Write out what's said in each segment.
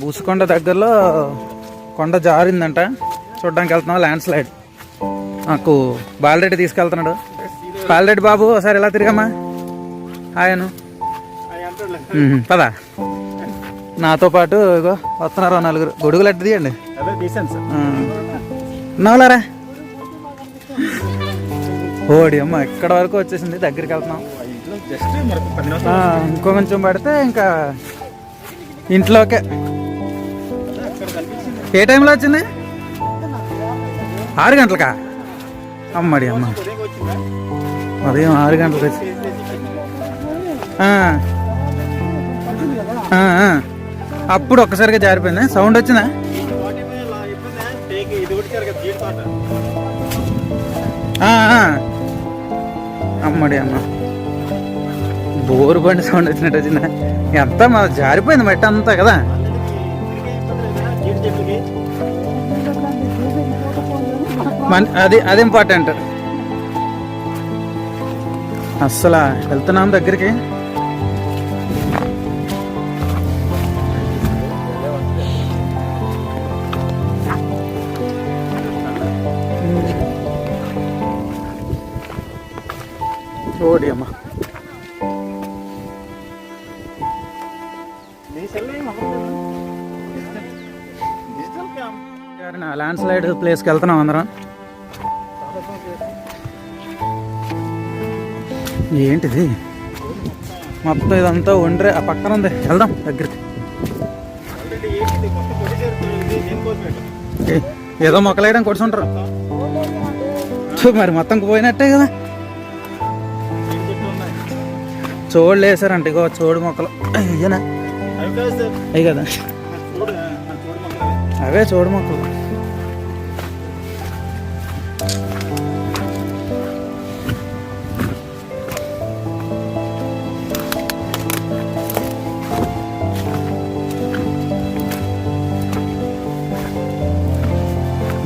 బూసుకొండ దగ్గరలో కొండ జారిందంట. చూడడానికి వెళ్తున్నాం ల్యాండ్ స్లైడ్ నాకు బాలరెడ్డి తీసుకెళ్తున్నాడు. బాలరెడ్డి బాబు ఒకసారి ఎలా తిరిగమ్మా? ఆయను పదా. నాతో పాటు ఇగో వస్తున్నారు నలుగురు? గొడుగులు అట్టు తీయండి. నవ్వులారా? ఓడి అమ్మ ఇక్కడ వరకు వచ్చేసింది దగ్గరికి వెళ్తున్నాం. ఇంకో కొంచెం పడితే ఇంకా ఇంట్లోకే. ఏ టైంలో వచ్చింది? ఆరు గంటలకా? అమ్మడి అమ్మ. ఉదయం ఆరు గంటలకు వచ్చి. అప్పుడు ఒక్కసారిగా జారిపోయింది? సౌండ్ వచ్చిందా? అమ్మడి అమ్మ. బోరు బండి సౌండ్ వచ్చినట్టు వచ్చిందా? ఎంత జారిపోయింది మట్టి అంతా కదా. అది అది ఇంపార్టెంట్ అస్సలు వెళ్తున్నాం దగ్గరికి. ఓడి అమ్మ. ల్యాండ్ స్లైడ్ ప్లేస్కి వెళ్తున్నాం అందరం. ఏంటిది? మొత్తం ఇదంతా ఒండ్రే. ఆ పక్కన ఉంది. వెళ్దాం దగ్గరికి. ఏదో మొక్కలేయడం కొడుతుంటారు. చూ, మరి మొత్తం పోయినట్టే కదా. చోళ్ళు వేసారంట ఇగో చోడు మొక్కలు. అయ్యనా. అయ్యి కదా. అవే చోడు మొక్కలు.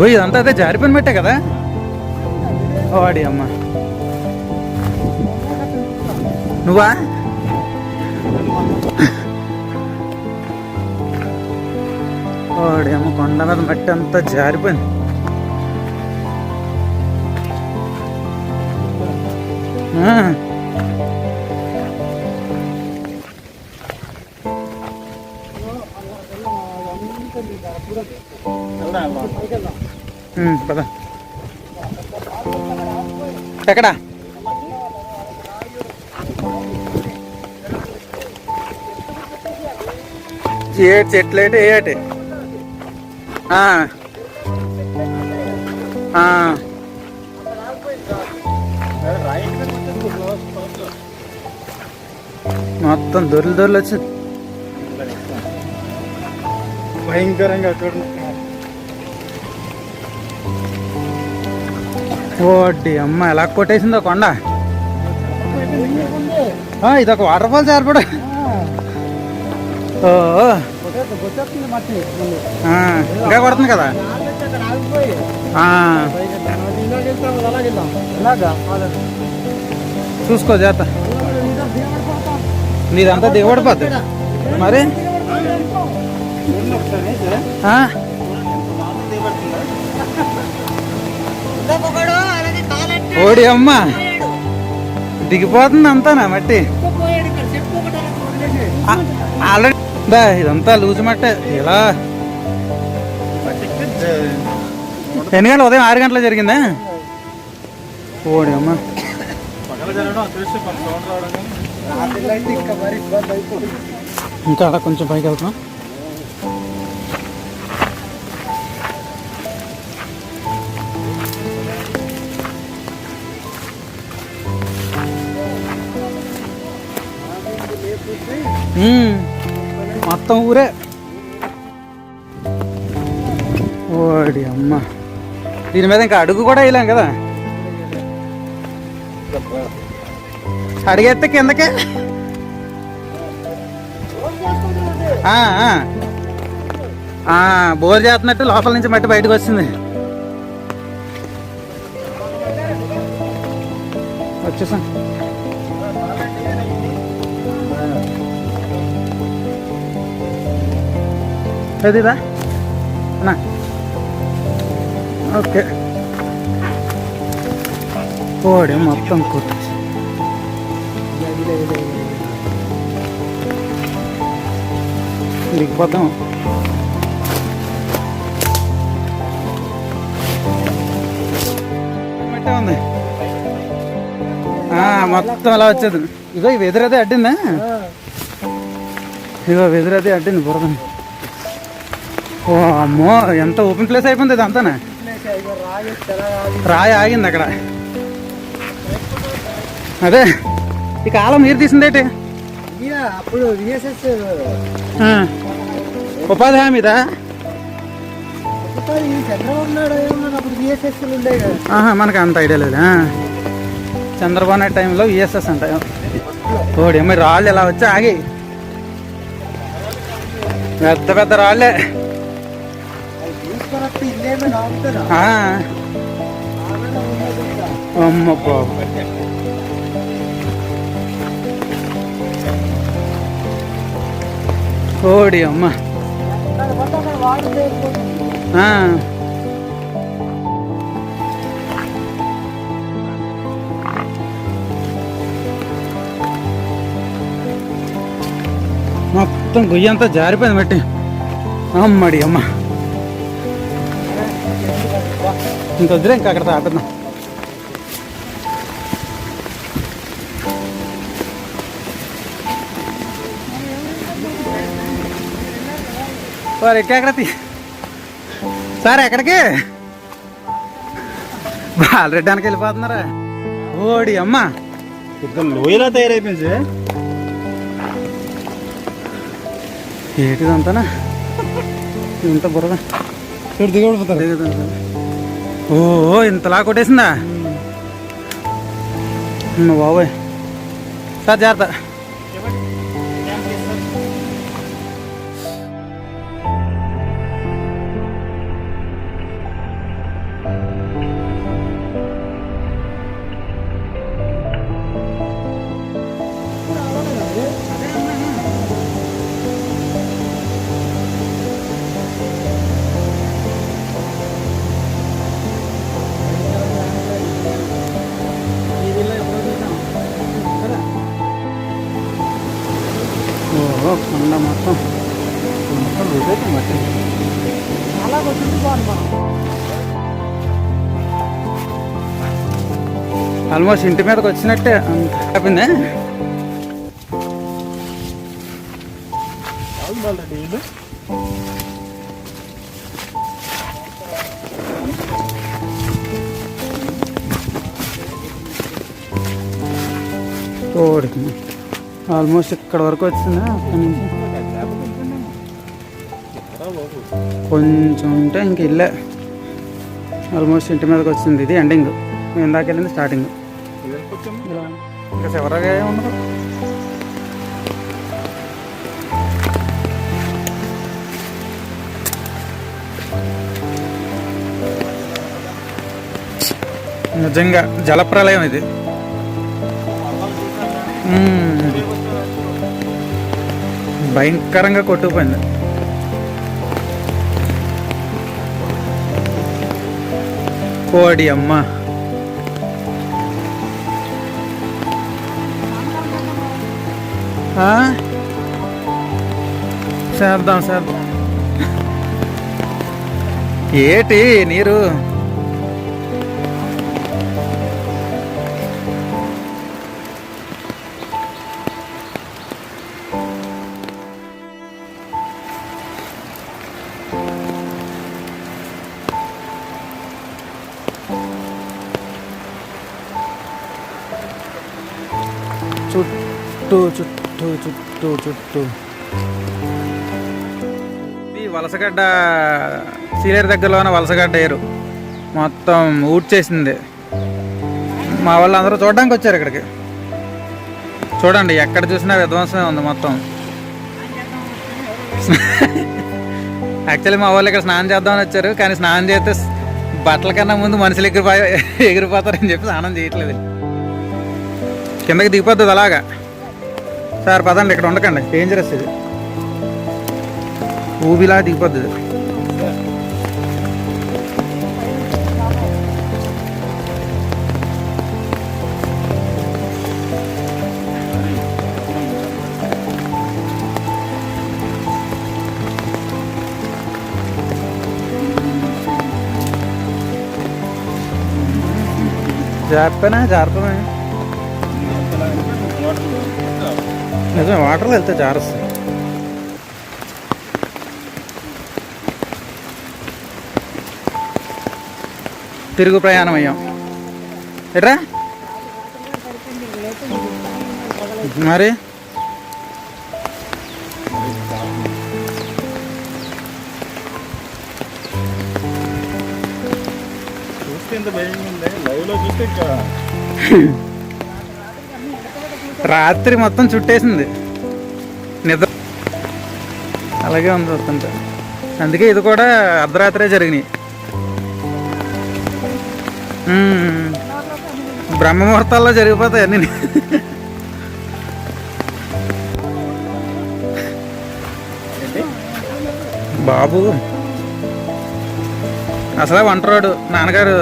ఓ ఇదంతా అదే జారిపోయిన మెట్టే కదా? వాడి అమ్మ. నువ్వా? వాడి అమ్మ కొండ మీద మట్టి అంతా జారిపోయింది. ఆ, వెళ్దాం. పద. ఎక్కడ? ఏ చెట్లు ఏంటి? ఏటి మొత్తం దొర్లు దొరలు వచ్చింది. భయంకరంగా చూడండి ఓటి అమ్మ ఎలా కొట్టేసిందో కొండ. ఆ, ఇదొక వాటర్ ఫాల్ ఏర్పడు ఓ. ఇంకా కొడుతుంది కదా? చూసుకో జాత నీదంతా దిగబడిపోద్ది మరి? ఆ, ఓడి అమ్మ. దిగిపోతుంది అంతానా మట్టి? ఆల్రెడీ దా ఇదంతా లూజు మట్టే. ఇలా. ఎన్ని గంటలు ఉదయం ఆరు గంటల జరిగిందా? ఓడి అమ్మ. ఇంకా అలా కొంచెం పైకి వెళ్తున్నాం. మొత్తం ఊరే. ఓడి అమ్మ. దీని మీద ఇంకా అడుగు కూడా వేయలేం కదా? అడిగేస్తే కిందకే. బోర్ చేస్తున్నట్టు లోపల నుంచి మట్టి బయటకు వచ్చింది. వచ్చేసాం. ఏదిదా అన్నా. ఓకే. కోడి మొత్తం కొట్టేసి. దిగిపోతాం. ఉంది. మొత్తం అలా వచ్చేది. ఇగో ఈ వెదురదే అడ్డిందా? ఇగో వెదురదే అడ్డింది బురద ఓ అమ్మో ఎంత ఓపెన్ ప్లేస్ అయిపోయింది ఇది అంతానే రాయి ఆగింది అక్కడ. అదే ఈ కాలం మీరు తీసిందేటి అప్పుడు విఎస్ఎస్. ఉపాధి హామీదా విఎస్ఎస్ ఆహా మనకు అంత ఐడియా లేదు. చంద్రబాబు నాయుడు టైంలో ఈఎస్ఎస్ అంట. ఓడి మరి రాళ్ళు ఇలా వచ్చి ఆగి. పెద్ద పెద్ద రాళ్ళే. తీసుకొని వస్తే ఇల్లేమో నాపుతారా ఆ. అమ్మ బాబు ఓడి అమ్మ ఆ. మొత్తం గుయ్యంతా జారిపోయింది మట్టి అమ్మడి అమ్మ ఇంకొద్దులే ఇంకా అక్కడ తాపేద్దాం సార్ ఎక్కడ సార్ ఎక్కడికి? బాలరెడ్డానికి వెళ్ళిపోతున్నారా? ఓడి అమ్మ. పెద్ద లోయలా తయారైపోయింది ఏటిదంతానా? ఇంత బుర్రదా? చూడు దిగబడిపోతారు. దిగుతుంది. ఓ ఇంతలా కొట్టేసిందా? బాబోయ్. సార్ జాగ్రత్త. ఆల్మోస్ట్ ఇంటి మీదకి వచ్చినట్టే అంత అయిపోయింది ఆల్మోస్ట్ ఇక్కడ వరకు వచ్చిందా? అక్కడి నుంచి కొంచెం ఉంటే ఇంక ఇల్లే. ఆల్మోస్ట్ ఇంటి మీదకి వచ్చింది ఇది ఎండింగ్. మేము ఇందాక వెళ్ళింది స్టార్టింగ్. ఇంకా చివరగా ఉండదు. నిజంగా జలప్రలయం ఇది. భయంకరంగా కొట్టుకుపోయింది. కోడి అమ్మ. చేద్దాం చేద్దాం ఏటి నీరు? చుట్టూ చుట్టూ చుట్టూ చుట్టూ చుట్టూ. ఈ వలసగడ్డ సీలేరు దగ్గరలో ఉన్న వలసగడ్డ ఏరు. మొత్తం ఊడ్చేసింది. మా వాళ్ళు అందరూ చూడడానికి వచ్చారు ఇక్కడికి. చూడండి ఎక్కడ చూసినా విధ్వంసమే ఉంది మొత్తం. యాక్చువల్లీ మా వాళ్ళు ఇక్కడ స్నానం చేద్దామని వచ్చారు కానీ స్నానం చేస్తే బట్టల కన్నా ముందు మనుషులు ఎగిరిపోయి ఎగిరిపోతారని చెప్పి స్నానం చేయట్లేదు. కిందకి దిగిపోతుంది అలాగా. సార్ పదండి ఇక్కడ ఉండకండి. డేంజరస్ ఇది. ఊబిలా దిగిపోద్ది జాగ్రత్తనే జాగ్రత్తనే. నిజమే వాటర్లో వెళ్తే జారస్తుంది. తిరుగు ప్రయాణం అయ్యాం. ఎట్రా? మరి? చూస్తే ఎంత భయంగా ఉంది లైవ్లో చూస్తే ఇంకా రాత్రి మొత్తం చుట్టేసింది. నిద్ర అలాగే ఉంది వస్తుంటే అందుకే ఇది కూడా అర్ధరాత్రే జరిగినాయి. బ్రహ్మముహూర్తాల్లో జరిగిపోతాయి అన్ని. బాబు. అసలే వంటరాడు నాన్నగారు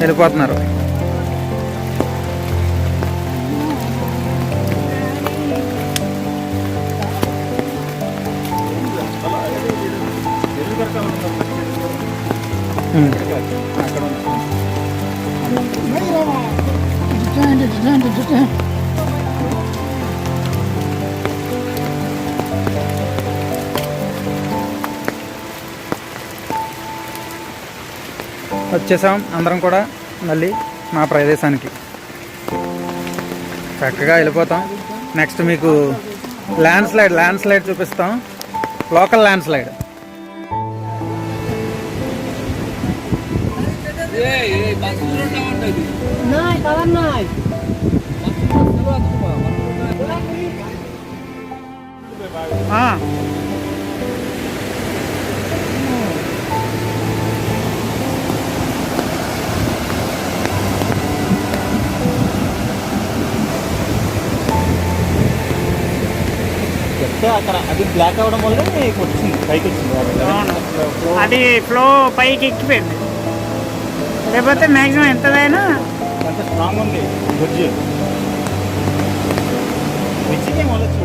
వెళ్ళిపోతున్నారు. వచ్చేసాం అందరం కూడా మళ్ళీ మా ప్రదేశానికి. చక్కగా వెళ్ళిపోతాం. నెక్స్ట్ మీకు ల్యాండ్ స్లైడ్ ల్యాండ్ స్లైడ్ చూపిస్తాం లోకల్ ల్యాండ్ స్లైడ్ নাই అది బ్లాక్ అవడం వల్ల వచ్చింది పైకి వచ్చింది. అది ఫ్లో పైకి ఎక్కిపోయింది. లేకపోతే మ్యాక్సిమం ఎంతదైనా? అంత స్ట్రాంగ్ ఉంది బ్రిడ్జ్ బ్రిడ్జికి మొదలచ్చు.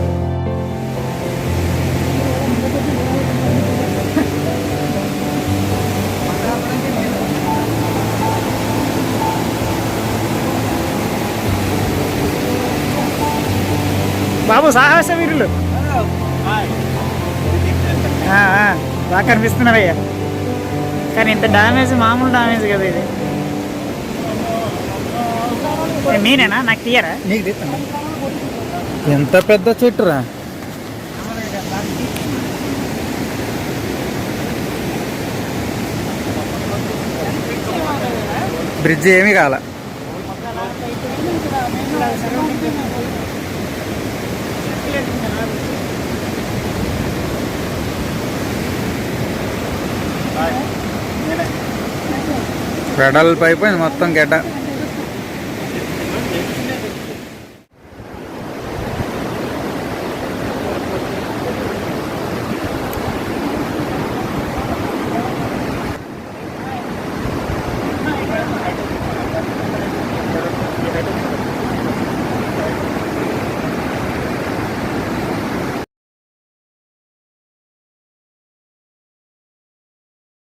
బాబు సాహస వీరులు. బాగా కనిపిస్తున్నారయ్యా కానీ ఇంత డామేజ్ మామూలు డామేజ్ కదా ఇది. ఏ, నాకు తీయరా? ఎంత పెద్ద చెట్టురా? బ్రిడ్జ్ ఏమీ కాల. పెడల్ అయిపోయింది మొత్తం గడ్డ.